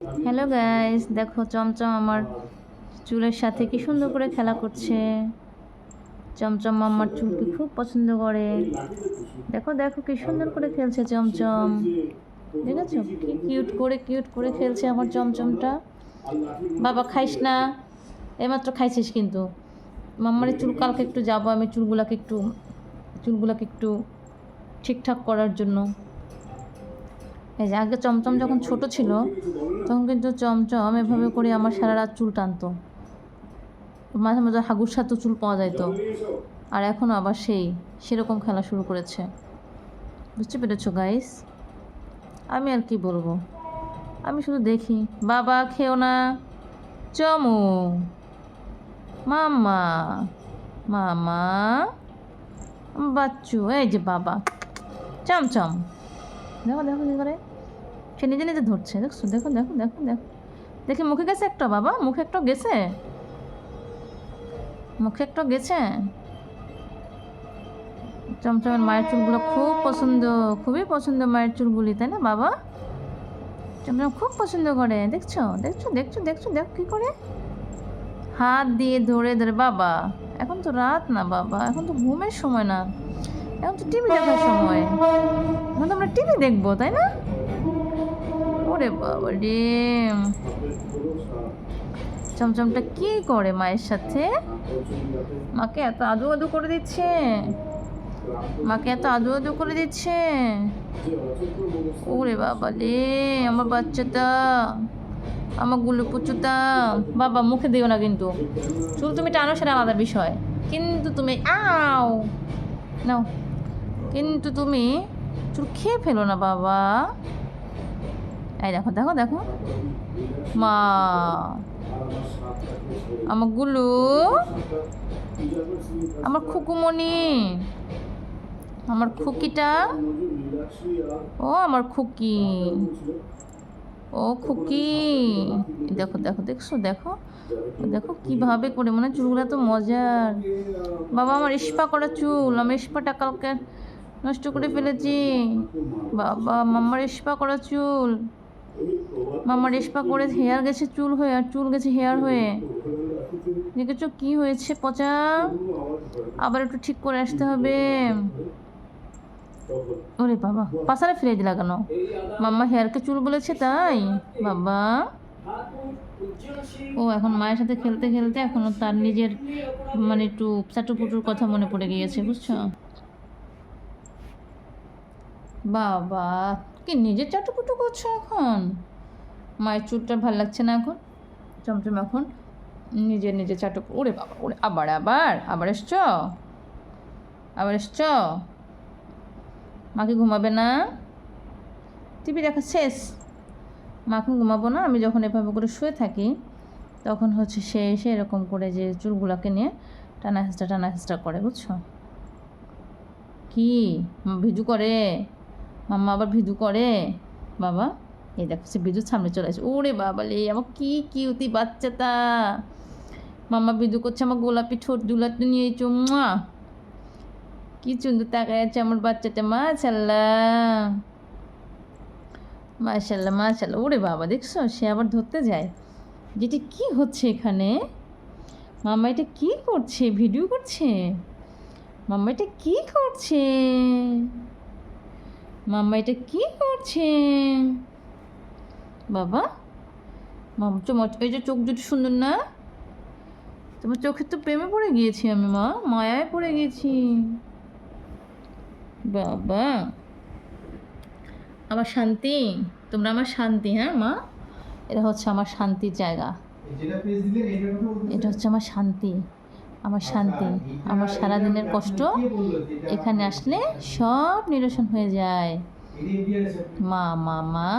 Hello guys দেখো, চমচম আমার চুলের সাথে কি সুন্দর করে খেলা করছে। চমচম আমার চুলকে খুব পছন্দ করে। দেখো দেখো কি সুন্দর করে খেলছে চমচম। দেখেছ? কি কিউট করে কিউট করে খেলছে আমার চমচমটা। বাবা, খাইস না। এইমাত্র খাইছিস কিন্তু। মাম্মারের চুল, কালকে একটু যাব আমি চুলগুলাকে একটু চুলগুলাকে একটু ঠিকঠাক করার জন্য। এই যে আগে চমচম যখন ছোট ছিল, তখন কিন্তু চমচম এভাবে করে আমার সারা রাত চুল টানতো। মাঝে মাঝে হাগুর সাথে চুল পাওয়া যাইতো। আর এখন আবার সেই, সেরকম খেলা শুরু করেছে। বুঝতে পেরেছ গাইস আমি আর কি বলব? আমি শুধু দেখি, বাবা খেও না, চমু। মামা মামা বাচ্চু, এই যে বাবা। চমচম। দেখো দেখো কী করে। সে নিজে নিজে ধরছে। দেখছ? দেখো দেখো দেখো দেখো। দেখি মুখে গেছে একটা বাবা? মুখে একটা গেছে? মুখে একটা গেছে? চমচমের মায়ের চুলগুলো খুব পছন্দ, খুবই পছন্দ মায়ের চুলগুলি, তাই না বাবা? চমচম খুব পছন্দ করে, দেখছ? দেখছ দেখছ দেখছ, দেখো কী করে? হাত দিয়ে ধরে ধরে, বাবা, এখন তো রাত না বাবা, এখন তো ঘুমের সময় না, এখন তো টিভি দেখার সময়, এখন তো আমরা টিভি দেখব, তাই না? ওরে বাবা রে চমচমটা কি করে মায়ের সাথে? মাকে এত আদু আদু করে দিচ্ছে? মাকে এত আদু আদু করে দিচ্ছে? ওরে বাবা রে আমার বাচ্চাটা, আমারগুলো পুচুটা বাবা মুখে দিও না কিন্তু। চুল তুমি টানো সেটা আলাদা বিষয়। কিন্তু তুমি, আও! নাও। কিন্তু তুমি চুল খেয়ে ফেলো না বাবা। এই দেখো দেখো দেখো। মা। আমার গুলু। আমার খুকুমণি। আমার খুকিটা। ও, আমার খুকি। ও, খুকি। দেখো দেখো, দেখছ, দেখো। দেখো কীভাবে করে মানে চুলগুলো তো মজার। বাবা, আমার ইস্পা করা চুল। আমি ইস্পাটা কালকে নষ্ট করে ফেলেছি। বাবা মাম্মার ইস্পা করা চুল। মাম্মার ইস্পা করে হেয়ার গেছে চুল হয়ে, আর চুল গেছে হেয়ার হয়ে। দেখেছ কি হয়েছে পচা? আবার একটু ঠিক করে আসতে হবে। ওরে বাবা, পাশারে ফিরে লাগানো মাম্মা হেয়ারকে চুল বলেছে তাই? বাবা। ও এখন মায়ের সাথে খেলতে খেলতে এখনও তার নিজের মানে একটু চাটুপুটুর কথা মনে পড়ে গিয়েছে, বুঝছ? বাবা। কি নিজের চাটুপুটু করছ এখন? মায়ের চুলটা ভালো লাগছে না এখন? চমচম এখন? নিজের নিজের চাটু ওরে বাবা, ওরে আবার আবার আবার এসছ? আবার এসছ? মাকে ঘুমাবে না? টিভি দেখা শেষ। মা এখন ঘুমাবো না। আমি যখন এভাবে করে শুয়ে থাকি, তখন হচ্ছে সে এসে এরকম করে যে চুলগুলাকে নিয়ে টানা হেঁচড়া টানা হেঁচড়া করে, বুঝছ? কি? ভিজু করে? মাম্মা আবার ভিদু করে। বাবা, এই দেখো সে বিদ্যুৎ সামনে চলে আসে। ওরে বাবা লে, আমার কি কিউতি বাচ্চাটা। মাম্মা বিদু করছে, আমার গোলাপি ঠোঁট দুলা দুলাতে নিয়ে চুম্মা কি সুন্দর তাকায় আছে আমার বাচ্চাটা মাশাল্লাহ মাশাল্লাহ মাশাল্লাহ ওরে বাবা, দেখছ? সে আবার ধরতে যায়। যেটি কি হচ্ছে এখানে? মাম্মা এটা কী করছে? ভিডিও করছে? মাম্মা এটা কী করছে? মাম্মা এটা কি করছে বাবা মাম তোমার এই যে চোখ দুটো সুন্দর না? তোমার চোখের তো প্রেমে পড়ে গিয়েছি আমি মা মায়ায় পড়ে গেছি। বাবা আমার শান্তি তোমরা আমার শান্তি হ্যাঁ মা? এটা হচ্ছে আমার শান্তির জায়গা। এটা হচ্ছে আমার শান্তি। আমার শান্তি আমার সারাদিনের কষ্ট এখানে আসলে সব নিরসন হয়ে যায়। মা মা মা।